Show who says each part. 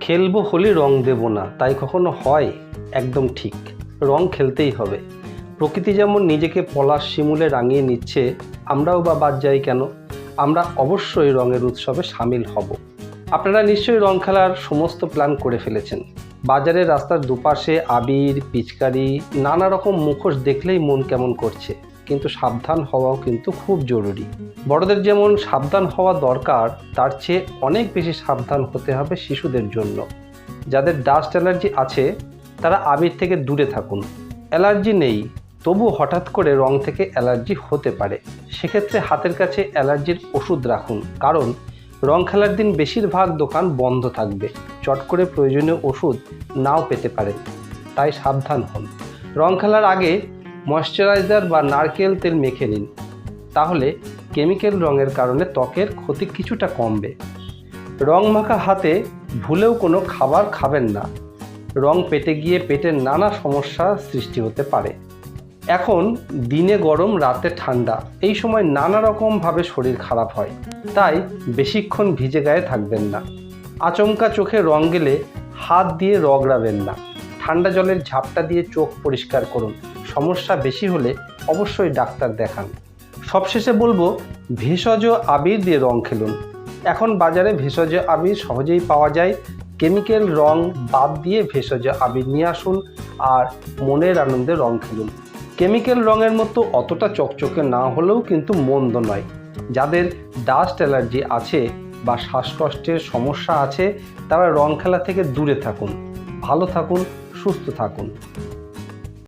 Speaker 1: খেলব হোলি রং দেব না, তাই কখনো হয়? একদম ঠিক। রং খেলতেই হবে। প্রকৃতি যেমন নিজেকে পলাশ শিমুলে রাঙিয়ে নিচ্ছে, আমরাও বা বাদ যাই কেন? আমরা অবশ্যই রঙের উৎসবে সামিল হব। আপনারা নিশ্চয়ই রং খেলার সমস্ত প্ল্যান করে ফেলেছেন। বাজারে রাস্তার দুপাশে আবির, পিচকারি, নানা রকম মুখোশ দেখলেই মন কেমন করছে। কিন্তু সাবধান হওয়াও কিন্তু খুব জরুরি। বড়দের যেমন সাবধান হওয়া দরকার, তার চেয়ে অনেক বেশি সাবধান হতে হবে শিশুদের জন্য। যাদের ডাস্ট অ্যালার্জি আছে, তারা আবির থেকে দূরে থাকুন। অ্যালার্জি নেই তবু হঠাৎ করে রং থেকে অ্যালার্জি হতে পারে। সেক্ষেত্রে হাতের কাছে অ্যালার্জির ওষুধ রাখুন, কারণ রং খেলার দিন বেশিরভাগ দোকান বন্ধ থাকবে। চট করে প্রয়োজনীয় ওষুধ নাও পেতে পারেন, তাই সাবধান হন। রং খেলার আগে ময়শ্চারাইজার বা নারকেল তেল মেখে নিন। তাহলে কেমিক্যাল রঙের কারণে ত্বকের ক্ষতি কিছুটা কমবে। রং মাখা হাতে ভুলেও কোনো খাবার খাবেন না। রং পেটে গিয়ে পেটের নানা সমস্যা সৃষ্টি হতে পারে। এখন দিনে গরম, রাতে ঠান্ডা, এই সময় নানা রকমভাবে শরীর খারাপ হয়। তাই বেশিক্ষণ ভিজে গায়ে থাকবেন না। আচমকা চোখে রং গেলে হাত দিয়ে রগড়াবেন না। ঠান্ডা জলের ঝাপটা দিয়ে চোখ পরিষ্কার করুন। সমস্যা বেশি হলে অবশ্যই ডাক্তার দেখান। সবশেষে বলব, ভেষজ আবির দিয়ে রং খেলুন। এখন বাজারে ভেষজ আবির সহজেই পাওয়া যায়। কেমিক্যাল রং বাদ দিয়ে ভেষজ আবির নিয়ে আসুন আর মনের আনন্দে রং খেলুন। কেমিক্যাল রঙের মতো অতটা চকচকে না হলেও কিন্তু মন্দ নয়। যাদের ডাস্ট অ্যালার্জি আছে বা শ্বাসকষ্টের সমস্যা আছে, তারা রং খেলা থেকে দূরে থাকুন। ভালো থাকুন, সুস্থ থাকুন।